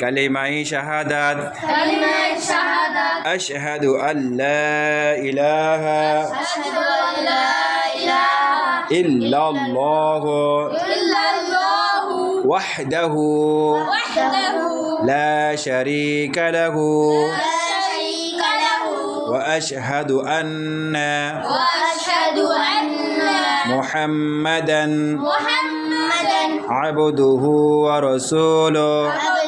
كلمة شهادة كلمة شهادة أشهد أن لا إله أشهد أن لا إله إلا الله إلا الله. وحده وحده. لا شريك له لا شريك له. وأشهد أن وأشهد أن محمدا محمدا عبده ورسوله.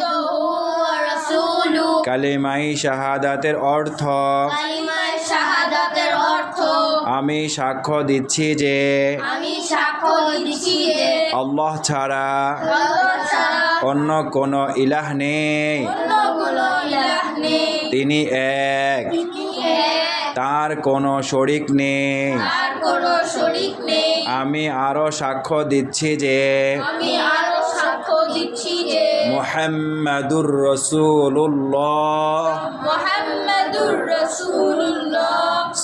কালিমাই শাহাদাতের অর্থ শাহাদাতের অর্থ আমি সাক্ষ্য দিচ্ছি যে আমি সাক্ষ্য দিচ্ছি যে আল্লাহ ছাড়া অন্য কোনো ইলাহ নেই। তিনি এক। তার কোনো শরিক নেই। আর আমি আরও সাক্ষ্য দিচ্ছি যে আমি আরও সাক্ষ্য দিচ্ছি যে মোহাম্মদুর রসুল্লাহ মুহাম্মাদুর রাসূলুল্লাহ।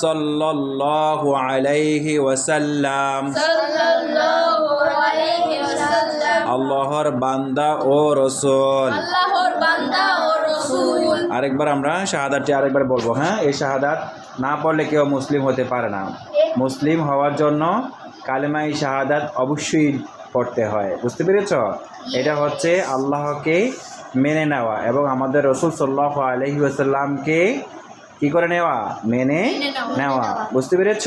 সাল্লাল্লাহু আলাইহি ওয়াসাল্লাম। সাল্লাল্লাহু আলাইহি ওয়াসাল্লাম। আল্লাহর বান্দা ও রসুল। আল্লাহর বান্দা ও রাসূল। আরেকবার আমরা শাহাদাতটি আরেকবার বলব হ্যাঁ? এই শাহাদাত না পড়লে কেউ মুসলিম হতে পারে না। মুসলিম হওয়ার জন্য কালেমাই শাহাদাত অবশ্যই পড়তে হয় বুঝতে পেরেছ এটা হচ্ছে আল্লাহকে মেনে নেওয়া এবং আমাদের রসুল সাল্লাহ আলহি আসাল্লামকে কি করে নেওয়া মেনে নেওয়া বুঝতে পেরেছ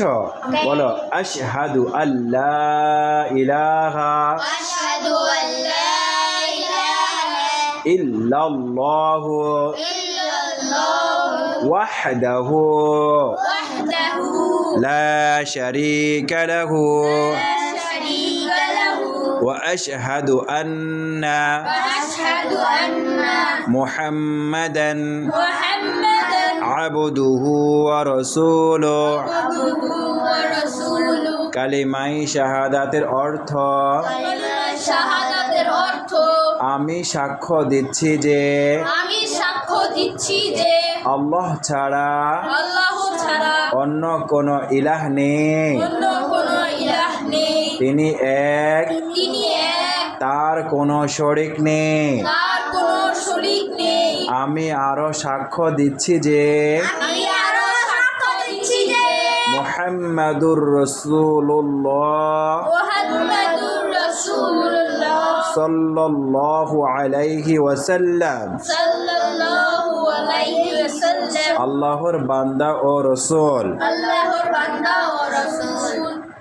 বলো আশহাদু আল্লাহ ইলাহা আশহাদু আল্লা ইলাহা ইল্লাল্লাহু ইল্লাল্লাহু ওয়াহদাহু ওয়াহদাহু لا شريك له لا شريك له واشهد ان واشهد ان محمدا محمدا عبده ورسوله عبده ورسوله কালিমাই শাহাদাতের অর্থ কালিমায়ে শাহাদাতের অর্থ আমি সাক্ষ্য দিচ্ছি যে আমি সাক্ষ্য দিচ্ছি যে আল্লাহ ছাড়া আল্লাহ ছাড়া অন্য কোনো ইলাহ নেই অন্য কোনো ইলাহ নেই তিনি এক। তার কোনো শরিক নেই। আমি আরও সাক্ষ্য দিচ্ছি যে মোহাম্মদুর রসুল্লাহ সাল্লাল্লাহু আলাইহি ওয়াসাল্লাম। সাল্লাল্লাহু আলাইহি ওয়াসাল্লাম। আল্লাহর বান্দা ও রসুল। আল্লাহর